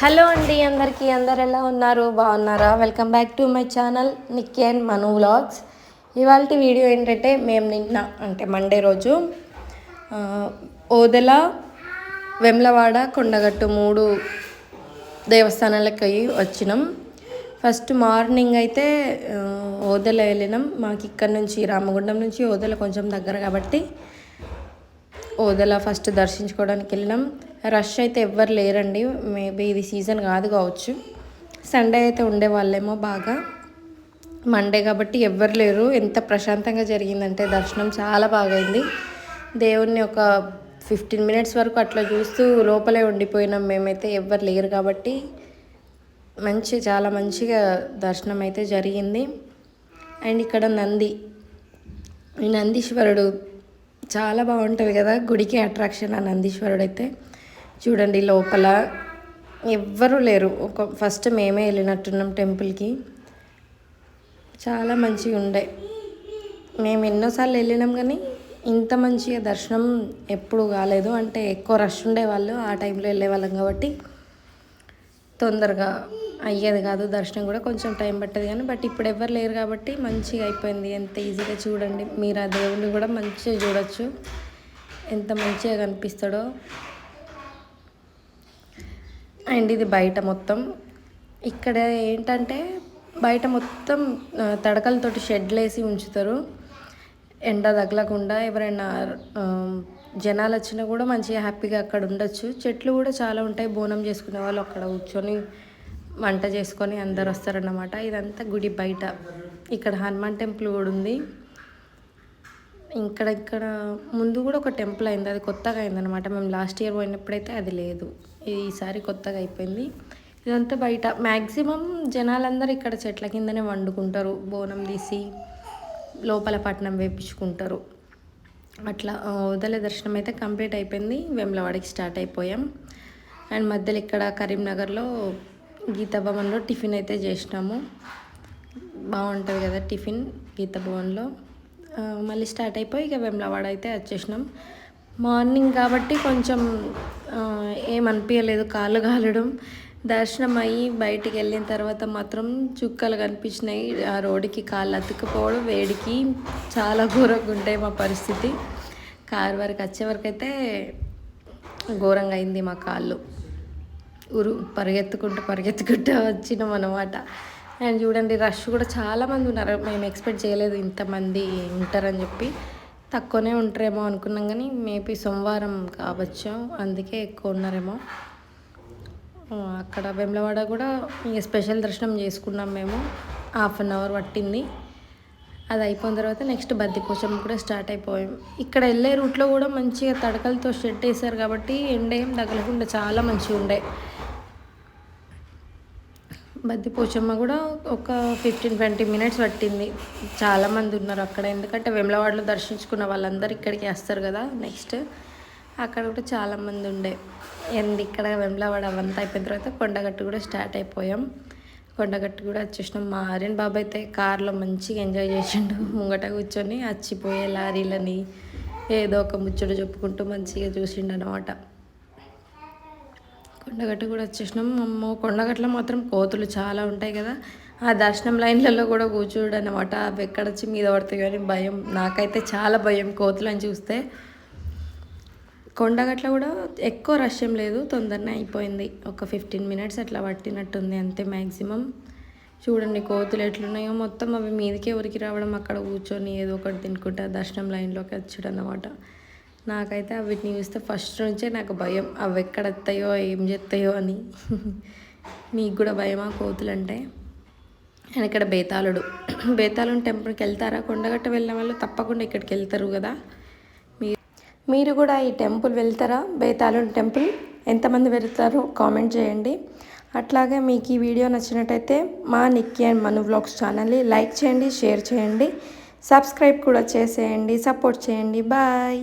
Hello అండి అందరికీ అందరు ఎలా ఉన్నారు? బాగున్నారా? Welcome back to my channel Nikki and Manu vlogs ఇవాళ వీడియో ఏంటంటే మేము నిన్న అంటే మండే రోజు ఓదెల వెమ్లవాడ కొండగట్టు మూడు దేవస్థానాలకి వచ్చినాం. ఫస్ట్ మార్నింగ్ అయితే ఓదెల వెళ్ళినాం. మాకు ఇక్కడ నుంచి రామగుండం నుంచి ఓదెల కొంచెం దగ్గర కాబట్టి ఓదెల ఫస్ట్ దర్శించుకోవడానికి వెళ్ళినాం. రష్ అయితే ఎవ్వరు లేరండి. మేబీ ఇది సీజన్ కాదు కావచ్చు. సండే అయితే ఉండేవాళ్ళేమో బాగా. మండే కాబట్టి ఎవ్వరు లేరు. ఎంత ప్రశాంతంగా జరిగిందంటే దర్శనం చాలా బాగైంది. దేవుణ్ణి ఒక ఫిఫ్టీన్ మినిట్స్ వరకు అట్లా చూస్తూ లోపలే ఉండిపోయినాం. మేమైతే ఎవ్వరు లేరు కాబట్టి మంచి చాలా మంచిగా దర్శనం అయితే జరిగింది. అండ్ ఇక్కడ నంది. ఈ నందీశ్వరుడు చాలా బాగుంటుంది కదా. గుడికి అట్రాక్షన్ ఆ నందీశ్వరుడు అయితే చూడండి లోపల ఎవ్వరూ లేరు. ఒక ఫస్ట్ మేమే వెళ్ళినట్టున్నాం టెంపుల్కి. చాలా మంచిగా ఉండే. మేము ఎన్నోసార్లు వెళ్ళినాం కానీ ఇంత మంచిగా దర్శనం ఎప్పుడు కాలేదు. అంటే ఎక్కువ రష్ ఉండేవాళ్ళు ఆ టైంలో వెళ్ళేవాళ్ళం కాబట్టి తొందరగా అయ్యేది కాదు. దర్శనం కూడా కొంచెం టైం పట్టేది కానీ బట్ ఇప్పుడు ఎవరు లేరు కాబట్టి మంచిగా అయిపోయింది. ఎంత ఈజీగా చూడండి. మీరు ఆ దేవుడిని కూడా మంచిగా చూడొచ్చు. ఎంత మంచిగా కనిపిస్తాడో. అండ్ ఇది బయట మొత్తం. ఇక్కడ ఏంటంటే బయట మొత్తం తడకలతోటి షెడ్లు వేసి ఉంచుతారు. ఎండ తగలకుండా ఎవరైనా జనాలు వచ్చినా కూడా మంచిగా హ్యాపీగా అక్కడ ఉండొచ్చు. చెట్లు కూడా చాలా ఉంటాయి. బోనం చేసుకునే వాళ్ళు అక్కడ కూర్చొని వంట చేసుకొని అందరు వస్తారన్నమాట ఇదంతా గుడి బయట. ఇక్కడ హనుమాన్ టెంపుల్ కూడా ఉంది. ఇక్కడ ఇక్కడ ముందు కూడా ఒక టెంపుల్ అయింది. అది కొత్తగా అయిందనమాట మేము లాస్ట్ ఇయర్ పోయినప్పుడైతే అది లేదు. ఈసారి కొత్తగా అయిపోయింది. ఇదంతా బయట. మ్యాక్సిమం జనాలందరూ ఇక్కడ చెట్ల కిందనే వండుకుంటారు. బోనం తీసి లోపల పట్నం వేపించుకుంటారు. అట్లా ఆ, వదల దర్శనం అయితే కంప్లీట్ అయిపోయింది. వేములవాడికి స్టార్ట్ అయిపోయాం. అండ్ మధ్యలో ఇక్కడ కరీంనగర్లో గీతభవన్లో టిఫిన్ అయితే చేసినాము. బాగుంటుంది కదా టిఫిన్ గీతభవన్లో మళ్ళీ స్టార్ట్ అయిపోయి ఇక వెమ్లవాడ అయితే వచ్చేసినాం. మార్నింగ్ కాబట్టి కొంచెం ఏమనిపించలేదు కాళ్ళు కాలడం. దర్శనం అయ్యి బయటికి వెళ్ళిన తర్వాత మాత్రం చుక్కలు కనిపించినాయి. ఆ రోడ్డుకి కాళ్ళు అతుక్కుపోవడం వేడికి చాలా ఘోరంగా ఉంటాయి మా పరిస్థితి. కారు వరకు వచ్చే వరకు అయితే ఘోరంగా అయింది మా కాళ్ళు. ఉరు పరిగెత్తుకుంటూ పరిగెత్తుకుంటూ వచ్చినాం అనమాట అండ్ చూడండి రష్ కూడా చాలామంది ఉన్నారు. మేము ఎక్స్పెక్ట్ చేయలేదు ఇంతమంది ఉంటారని చెప్పి. తక్కువనే ఉంటారేమో అనుకున్నాం కానీ మేబీ సోమవారం కావచ్చు. అందుకే ఎక్కువ ఉన్నారేమో. అక్కడ వెమ్లవాడ కూడా ఇంకా స్పెషల్ దర్శనం చేసుకున్నాం మేము. హాఫ్ అన్ అవర్ పట్టింది. అది అయిపోయిన తర్వాత నెక్స్ట్ బద్దిపోచం కూడా స్టార్ట్ అయిపోయాం. ఇక్కడ వెళ్ళే రూట్లో కూడా మంచిగా తడకలతో షెడ్ వేసారు కాబట్టి ఎండ ఏం తగలకుండా చాలా మంచిగా ఉండే. బద్ది పోచమ్మ కూడా ఒక ఫిఫ్టీన్ ట్వంటీ మినిట్స్ పట్టింది. చాలామంది ఉన్నారు అక్కడ. ఎందుకంటే వెమ్లవాడలో దర్శించుకున్న వాళ్ళందరూ ఇక్కడికి వస్తారు కదా నెక్స్ట్. అక్కడ కూడా చాలామంది ఉండే. ఎందు ఇక్కడ వెమ్లవాడ అవంతా అయిపోయిన తర్వాత కొండగట్టు కూడా స్టార్ట్ అయిపోయాం. కొండగట్టు కూడా వచ్చేసినాం. మా ఆర్యన్ బాబు అయితే కార్లో మంచిగా ఎంజాయ్ చేసిండు. ముంగట కూర్చొని వచ్చిపోయే లారీలని ఏదో ఒక ముచ్చట చెప్పుకుంటూ మంచిగా చూసిండు అనమాట కొండగట్టు కూడా వచ్చేసినాం. అమ్మో కొండగట్లో మాత్రం కోతులు చాలా ఉంటాయి కదా. ఆ దర్శనం లైన్లలో కూడా కూర్చోడు అనమాట అవి ఎక్కడొచ్చి మీద పడతాయి కానీ భయం. నాకైతే చాలా భయం కోతులని చూస్తే. కొండగట్ల కూడా ఎక్కువ రష్ ఏం లేదు. తొందరనే అయిపోయింది. ఒక ఫిఫ్టీన్ మినిట్స్ అట్లా పట్టినట్టుంది అంతే మ్యాక్సిమం చూడండి కోతులు ఎట్లున్నాయో. మొత్తం అవి మీదకే ఉరికి రావడం అక్కడ కూర్చొని ఏదో ఒకటి తినుకుంటా దర్శనం లైన్లోకి వచ్చాడు అనమాట నాకైతే వీటిని చూస్తే ఫస్ట్ నుంచే నాకు భయం అవి ఎక్కడ వస్తాయో ఏం చేస్తాయో అని. మీకు కూడా భయమా కోతులు అంటే అండ్ ఇక్కడ బేతాళుడు. బేతాళుని టెంపుల్కి వెళ్తారా? కొండగట్ట వెళ్ళిన వాళ్ళు తప్పకుండా ఇక్కడికి వెళ్తారు కదా. మీ మీరు కూడా ఈ టెంపుల్ వెళ్తారా? బేతాళుని టెంపుల్? ఎంతమంది వెళ్తారో కామెంట్ చేయండి. అట్లాగే మీకు ఈ వీడియో నచ్చినట్టయితే మా నిక్కీ అండ్ మను వ్లాగ్స్ ఛానల్ని లైక్ చేయండి షేర్ చేయండి. సబ్స్క్రైబ్ కూడా చేసేయండి సపోర్ట్ చేయండి. బాయ్.